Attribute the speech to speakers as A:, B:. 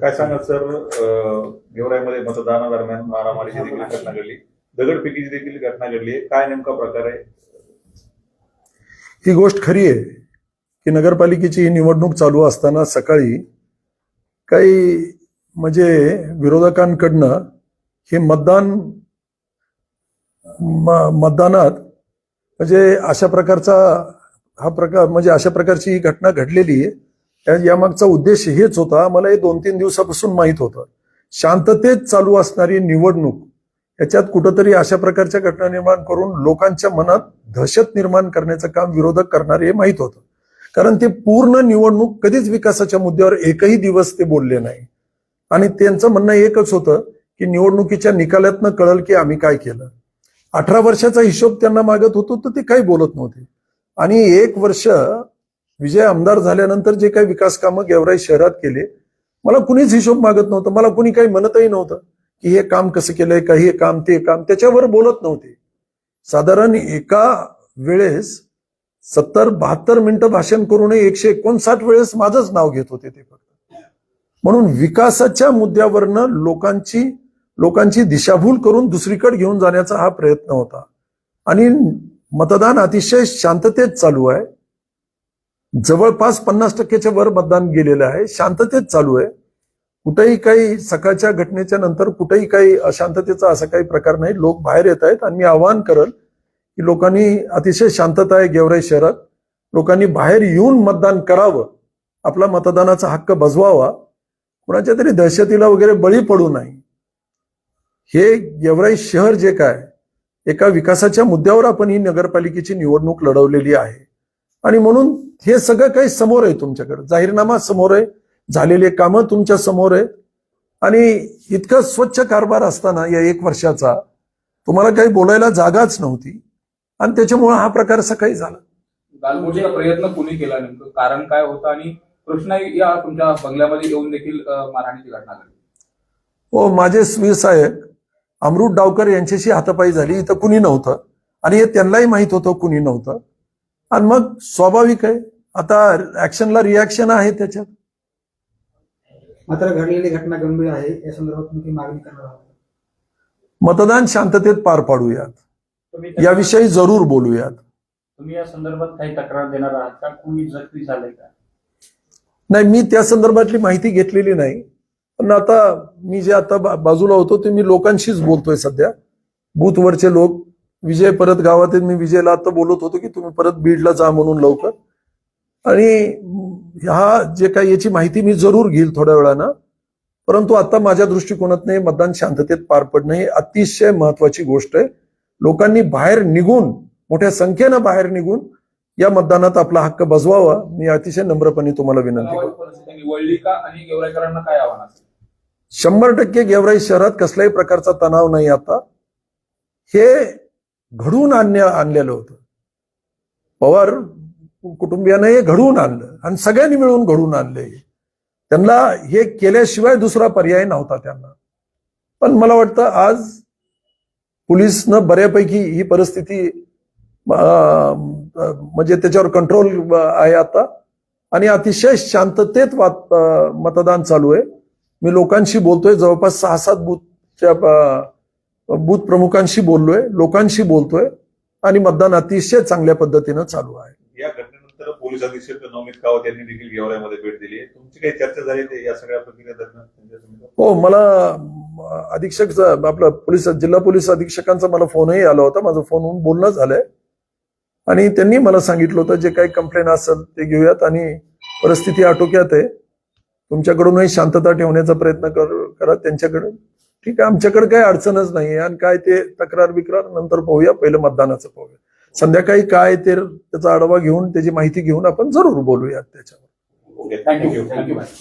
A: काय सांगा सर? गेवराईमध्ये मतदानादरम्यान मारामारीची देखील घटना घडली. दगडफेकीची देखील घटना घडली. आहे काय नेमका प्रकार आहे?
B: ही गोष्ट खरी आहे की नगरपालिकेची ही निवडणूक चालू असताना सकाळी काही म्हणजे विरोधकांकडनं हे मतदान म- मतदानात म्हणजे अशा प्रकारचा हा प्रकार म्हणजे अशा प्रकारची ही घटना घडलेली आहे. त्या- यामागचा उद्देश हेच होता मला हे दोन तीन दिवसापासून माहीत होतं. शांततेत चालू असणारी निवडणूक याच्यात कुठंतरी अशा प्रकारच्या घटना निर्माण करून लोकांच्या मनात दहशत निर्माण करण्याचं काम विरोधक करणारे हे माहीत होतं. कारण ते पूर्ण निवडणूक कधीच विकासाच्या मुद्द्यावर एकही दिवस ते बोलले नाही. आणि त्यांचं म्हणणं एकच होतं की निवडणुकीच्या निकालातनं कळल की आम्ही काय केलं. अठरा वर्षाचा हिशोब त्यांना मागत होतो तर ते काही बोलत नव्हते. आणि एक वर्ष विजय आमदार झाल्यानंतर जे काही विकास कामं गेवराई शहरात केले मला कुणीच हिशोब मागत नव्हतं मला कुणी काही म्हणतही नव्हतं की हे काम कसं केलंय का हे काम ते काम त्याच्यावर बोलत नव्हते. साधारण एका वेळेस सत्तर बहात्तर मिनिटं भाषण करूनही एकशे एकोणसाठ वेळेस माझंच नाव घेत होते ते फक्त. म्हणून विकासाच्या मुद्द्यावरनं लोकांची लोकांची दिशाभूल करून दुसरीकडे घेऊन जाण्याचा हा प्रयत्न होता. आणि मतदान अतिशय शांततेत चालू आहे. जवळपास पन्नास टक्क्याच्या वर मतदान गेलेलं आहे. शांततेत चालू आहे. कुठेही काही सकाळच्या घटनेच्या नंतर कुठेही काही अशांततेचा असा काही प्रकार नाही. लोक बाहेर येत आहेत आणि मी आवाहन करल की लोकांनी अतिशय शांतता आहे गेवराई शहरात. लोकांनी बाहेर येऊन मतदान करावं. आपला मतदानाचा हक्क बजवावा. कुणाच्या तरी दहशतीला वगैरे बळी पडू नाही हे गेवराई शहर जे काय एका विकासाच्या मुद्द्यावर आपण ही नगरपालिकेची निवडणूक लढवलेली आहे. आणि म्हणून हे सगळं काही समोर आहे तुमच्याकडे. जाहीरनामा समोर आहे. झालेले कामं तुमच्यासमोर आहेत. आणि इतकं स्वच्छ कारभार असताना या एक वर्षाचा तुम्हाला काही बोलायला जागाच नव्हती. आणि त्याच्यामुळे हा प्रकार सकाळी झाला.
C: गालबोटीचा प्रयत्न कोणी केला नेमकं? कारण काय होतं? आणि कृष्णा या तुमच्या बंगल्यामध्ये येऊन देखील मारहाणीची घटना घडली.
B: हो माझे स्वीर साहेब अमृत डावकर यांच्याशी हातापाई झाली. इथं कुणी नव्हतं. आणि हे त्यांनाही माहीत होतं कुणी नव्हतं. आणि मग स्वाभाविक आहे. आता ऍक्शनला रिॲक्शन आहे त्याच्यात.
D: मात्र घडलेली घटना गंभीर आहे. या संदर्भात तुम्ही मागणी करणार आहात
B: मतदान शांततेत पार पाडूयात. याविषयी जरूर बोलूयात.
E: तुम्ही या संदर्भात काही तक्रार देणार आहात का? कुणी जखमी झालंय का?
B: नाही मी त्या संदर्भातली माहिती घेतलेली नाही. पण आता मी जे आता बाजूला होतो ते मी लोकांशीच बोलतोय सध्या. बूथवरचे लोक विजय परत गावात मी विजयला आता बोलत होतो की तुम्ही परत बीडला जा म्हणून लवकर. आणि ह्या जे काही याची माहिती मी जरूर घेईल थोड्या वेळानं. परंतु आता माझ्या दृष्टिकोनात नाही मतदान शांततेत पार पडणं ही अतिशय महत्वाची गोष्ट आहे. लोकांनी बाहेर निघून मोठ्या संख्येनं बाहेर निघून या मतदानात आपला हक्क बजवावा मी अतिशय नम्रपणे तुम्हाला विनंती करतो. शंभर टक्के गेवराई शहरात कसल्याही प्रकारचा तणाव नाही आता. हे घडवून आणण्या आणलेलं होतं. पवार कुटुंबियानं हे घडवून आणलं आणि सगळ्यांनी मिळून घडवून आणले. त्यांना हे केल्याशिवाय दुसरा पर्याय नव्हता त्यांना. पण मला वाटतं आज पोलिसनं बऱ्यापैकी ही परिस्थिती म्हणजे त्याच्यावर कंट्रोल आहे आता. आणि अतिशय शांततेत वात- मतदान चालू आहे. मी लोकांशी बोलतोय. जवळपास सहा सात बूथच्या बूथ प्रमुखांशी बोललोय. लोकांशी बोलतोय. आणि मतदान अतिशय चांगल्या पद्धतीनं चालू आहे.
A: या घटनेनंतर पोलीस अधीक्षक नवनीत कावत यांनी देखील गेवराईमध्ये भेट दिली आहे. तुमची काही चर्चा झाली ते या सगळ्या प्रक्रियेदरम्यान?
B: हो मला अधीक्षक आपला पोलीस जिल्हा पोलीस अधीक्षकांचा मला फोनही आला होता. माझं फोनवरून बोलणं झालंय. आणि त्यांनी मला सांगितलं होतं जे काही कंप्लेंट असेल ते घेऊयात आणि परिस्थिती आटोक्यात आहे. तुमच्याकडूनही शांतता ठेवण्याचा प्रयत्न कर करा. त्यांच्याकडे ठीक आहे आमच्याकडे काही अडचणच नाही आणि काय ते तक्रार बिक्रार नंतर पाहूया. पहिलं मतदानाचं पाहूया. संध्याकाळी काय ते त्याचा आढावा घेऊन त्याची माहिती घेऊन आपण जरूर बोलूयात त्याच्यावर.
A: Okay
C: thank you thank you